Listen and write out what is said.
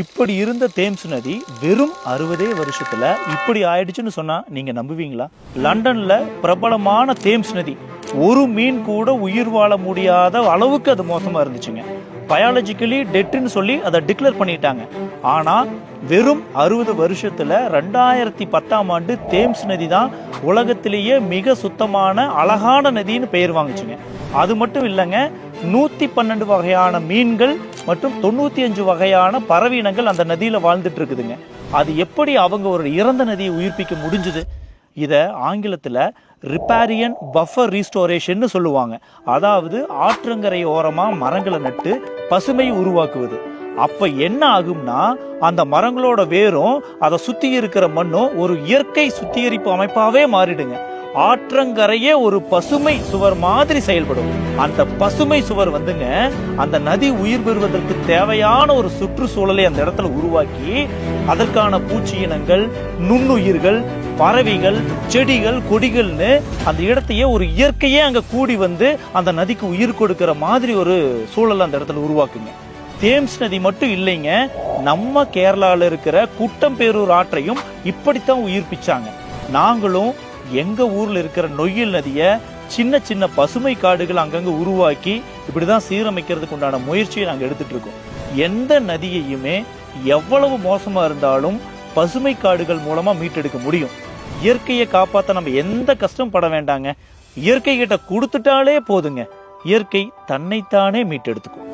இப்படி இருந்த தேம்ஸ் நதி வெறும் அறுபதே வருஷத்துல இப்படி ஆயிடுச்சுன்னு சொன்னா நீங்க நம்புவீங்களா? லண்டன்ல பிரபலமான தேம்ஸ் நதி. ஒரு மீன் கூட உயிர் வாழ முடியாத அளவுக்கு அது மோசமா இருந்துச்சுங்க. பயாலஜிக்கலி டெட்டுன்னு சொல்லி அதை டிக்ளேர் பண்ணிட்டாங்க. ஆனா வெறும் அறுபது வருஷத்துல ரெண்டாயிரத்தி பத்தாம் ஆண்டு தேம்ஸ் நதி தான் உலகத்திலேயே மிக சுத்தமான அழகான நதின்னு பெயர் வாங்குச்சுங்க. அது மட்டும் இல்லைங்க நூத்தி பன்னெண்டு வகையான மீன்கள் மற்றும் தொண்ணூத்தி அஞ்சு வகையான பறவையினங்கள் அந்த நதியில வாழ்ந்துட்டு இருக்குதுங்க. அது எப்படி அவங்க ஒரு இறந்த நதியை உயிர்ப்பிக்க முடிஞ்சுது? இதை ஆங்கிலத்தில் ரிப்பேரியன் பஃபர் ரீஸ்டோரேஷன்னு சொல்லுவாங்க. அதாவது ஆற்றங்கரை ஓரமாக மரங்களை நட்டு பசுமை உருவாக்குவது. அப்போ என்ன ஆகும்னா அந்த மரங்களோட வேரும் அதை சுற்றி இருக்கிற மண்ணும் ஒரு இயற்கை சுத்திகரிப்பு அமைப்பாகவே மாறிடுங்க. ஆற்றங்கரையே ஒரு பசுமை சுவர் மாதிரி செயல்படும். அந்த பசுமை சுவர் வந்துங்க அந்த நதி உயிர் பெறுவதற்கு தேவையான ஒரு சுற்றுச்சூழலை அந்த இடத்துல உருவாக்கி அதற்கான பூச்சி இனங்கள் நுண்ணுயிர்கள் பறவைகள் செடிகள் கொடிகள்னு அந்த இடத்தையே ஒரு இயற்கையே அங்க கூடி வந்து அந்த நதிக்கு உயிர் கொடுக்கிற மாதிரி ஒரு சூழல் அந்த இடத்துல உருவாக்குங்க. தேம்ஸ் நதி மட்டும் இல்லைங்க நம்ம கேரளாவில் இருக்கிற குட்டம்பேரூர் ஆற்றையும் இப்படித்தான் உயிர்ப்பிச்சாங்க. நாங்களும் எங்க ஊர்ல இருக்கிற நொய்யல் நதியை சின்ன சின்ன பசுமை காடுகள் அங்கங்க உருவாக்கி இப்படிதான் சீரமைக்கிறதுக்கு உண்டான முயற்சியை நாங்க எடுத்துட்டு இருக்கோம். எந்த நதியையுமே எவ்வளவு மோசமா இருந்தாலும் பசுமை காடுகள் மூலமா மீட்டெடுக்க முடியும். இயற்கையை காப்பாத்த நம்ம எந்த கஷ்டம் பட வேண்டாங்க. இயற்கை கிட்ட கொடுத்துட்டாலே போதுங்க. இயற்கை தன்னைத்தானே மீட்டெடுத்துக்கும்.